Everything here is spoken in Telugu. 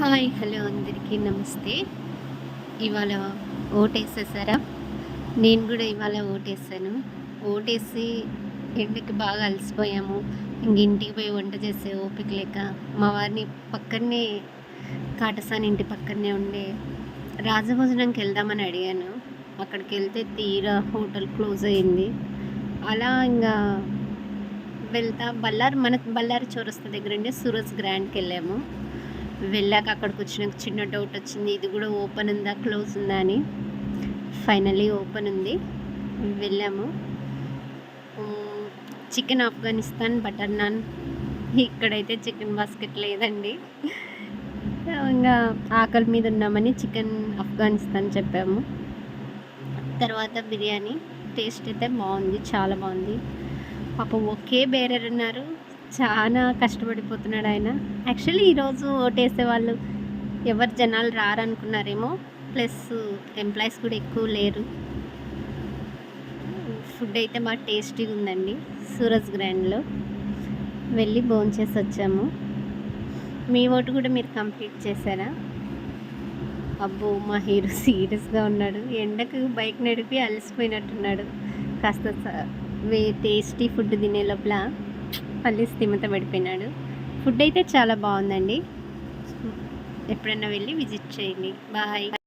హాయ్ హలో అందరికీ నమస్తే. ఇవాళ ఓటేసేసారా? నేను కూడా ఇవాళ ఓటేసాను. ఓటేసి ఎండకి బాగా అలసిపోయాము? ఇంక ఇంటికి పోయి వంట చేసే ఓపిక లేక మా వారిని పక్కనే కాటసాని ఇంటి పక్కనే ఉండే రాజభోజనంకి వెళ్దామని అడిగాను. అక్కడికి వెళ్తే తీరా హోటల్ క్లోజ్ అయింది. అలా ఇంకా వెళ్తా బళ్ళారి మన బళ్ళారి చౌరస్తా దగ్గర ఉండే సూరజ్ గ్రాండ్కి వెళ్ళాము. వెళ్ళాక అక్కడికి వచ్చినాక చిన్న డౌట్ వచ్చింది. ఇది కూడా ఓపెన్ ఉందా? క్లోజ్ ఉందా అని. ఫైనలీ ఓపెన్ ఉంది. వెళ్ళాము. చికెన్ ఆఫ్ఘనిస్తాన్ బటర్ నాన్ ఇక్కడైతే చికెన్ బాస్కెట్ లేదండి. ఇంకా ఆకలి మీద ఉన్నామని చికెన్ ఆఫ్ఘనిస్తాన్ చెప్పాము. తర్వాత బిర్యానీ. టేస్ట్ అయితే బాగుంది. చాలా బాగుంది. పాపం ఒకే బేరర్ ఉన్నారు. చాలా కష్టపడిపోతున్నాడు ఆయన. యాక్చువల్లీ ఈరోజు ఓటేసే వాళ్ళు ఎవరు జనాలు రారనుకున్నారేమో. ప్లస్ ఎంప్లాయీస్ కూడా ఎక్కువ లేరు. ఫుడ్ అయితే బాగా టేస్టీగా ఉందండి. సూరజ్ గ్రాండ్లో వెళ్ళి భోంచేసి వచ్చాము. మీ ఓటు కూడా మీరు కంప్లీట్ చేశారా? అబ్బో మా హీరో సీరియస్గా ఉన్నాడు. ఎండకు బైక్ నడిపి అలసిపోయినట్టున్నాడు. కాస్త స- వే టేస్టీ ఫుడ్ తినే లోపల. మళ్ళీ స్థిమిత పడిపోయినాడు. ఫుడ్ అయితే చాలా బాగుందండి. ఎప్పుడైనా వెళ్ళి విజిట్ చేయండి. బాయ్.